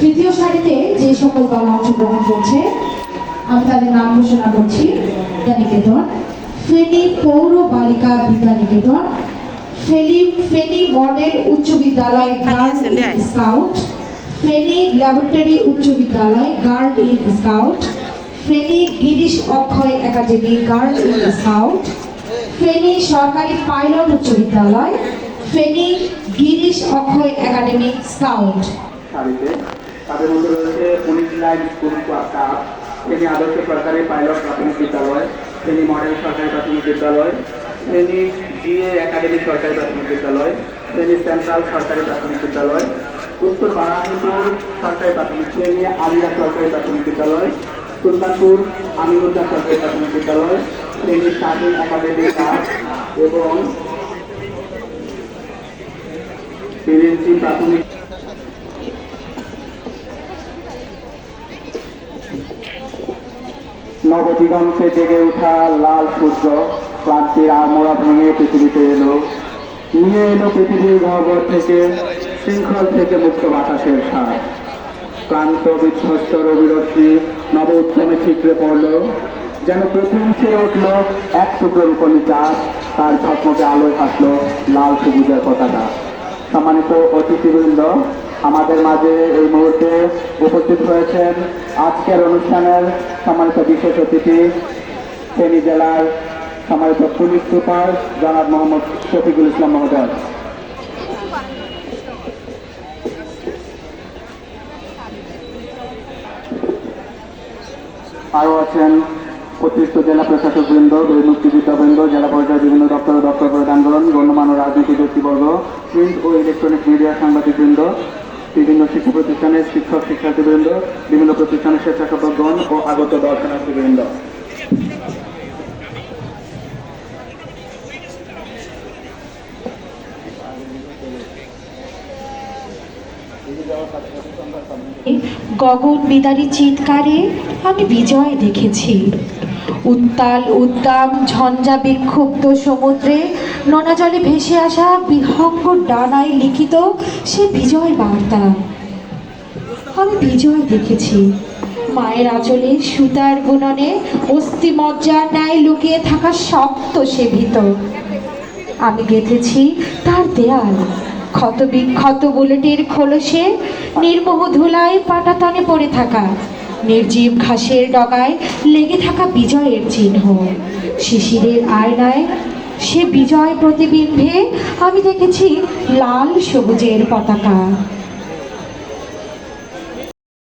তৃতীয় সারিতে যে সকল দল অংশগ্রহণ করছে, আমি তাদের নাম ঘোষণা করছি। বিদ্যানিকেতন পৌর বালিকা বিদ্যানিকেতন ফেনী, ফেনি মডেল উচ্চ বিদ্যালয় গার্লস স্কাউট, ফেনী ল্যাবরেটরি উচ্চ বিদ্যালয় girl in scout, Feni Girish Akshay academy girls in scout Feni সরকারি পাইলট উচ্চ বিদ্যালয়, ফেনী গিরিশ অক্ষয় একাডেমি স্কাউট। তাদের মধ্যে রয়েছে উনিশ লাইন স্কুল ক্লাব ফেনী আদর্শ সরকারি পাইলট প্রাথমিক বিদ্যালয়, ফেনী মডেল সরকারি প্রাথমিক বিদ্যালয়, ফেনী জিএ একাডেমি সরকারি প্রাথমিক বিদ্যালয়, ফেনী সেন্ট্রাল সরকারি প্রাথমিক বিদ্যালয়, উত্তর বারাহিপুর সরকারি প্রাথমিক, ফেনী আলিয়া সরকারি প্রাথমিক বিদ্যালয়, সুলতানপুর আমিরুদ্দার সরকারি প্রাথমিক বিদ্যালয় নবদিগন্তে জেগে ওঠা লাল সূর্য ক্লান্তির আমোড়া ভেঙে পৃথিবীতে এলো। নিয়ে এলো পৃথিবীর গহ্বর থেকে, শৃঙ্খল থেকে মুক্ত বাতাসের সার ক্লান্ত বিধ্বস্ত রবিরশ্মি নব উদ্যমে ঠিকরে পড়ল। যেন প্রথম ছেড়ে উঠল এক টুকরোর উপনি চাষ তার ঝকমকে আলোয় হাসলো লাল সবুজের পতাকা। সম্মানিত অতিথিবৃন্দ, আমাদের মাঝে এই মুহূর্তে উপস্থিত হয়েছেন আজকের অনুষ্ঠানের সম্মানিত বিশেষ অতিথি, ফেনী জেলার সম্মানিত পুলিশ সুপার জনাব মোহাম্মদ শফিকুল ইসলাম মহোদয়। আরও আছেন অতিরিক্ত জেলা প্রশাসক বৃন্দ মুক্তিযোদ্ধাবৃন্দ জেলা পর্যায়ে বিভিন্ন দপ্তর দপ্তর প্রদান আন্দোলন গণ্যমান্য রাজনৈতিক ব্যক্তিবর্গ, প্রিন্ট ও ইলেকট্রনিক মিডিয়া সাংবাদিকবৃন্দ বিভিন্ন শিক্ষা প্রতিষ্ঠানের শিক্ষক শিক্ষার্থীবৃন্দ বিভিন্ন প্রতিষ্ঠানের স্বেচ্ছাসেবকগণ ও আগত দর্শনার্থীবৃন্দ গগন বিদারী চিৎকারে আমি বিজয় দেখেছি। উত্তাল উদ্দাম ঝঞ্ঝা বিক্ষুব্ধ সমুদ্রে নোনা জলে ভেসে আসা বিহঙ্গ ডানায় লিখিত সে বিজয় বার্তা। আমি বিজয় দেখেছি। মায়ের আঁচলে সুতার বুননে অস্থি মজ্জার ন্যায় লুকিয়ে থাকা শক্ত সে ভিতর আমি গেঁথেছি তার দেয়াল। ক্ষত বিক্ষত বুলেটের খোলসে নির্মোহ ধুলায় পাটাতনে পড়ে থাকা। নির্জীব ঘাসের ডগায় লেগে থাকা বিজয়ের চিহ্ন। শিশিরের আয়নায় সে বিজয় প্রতিবিম্বে, আমি দেখেছি লাল সবুজের পতাকা।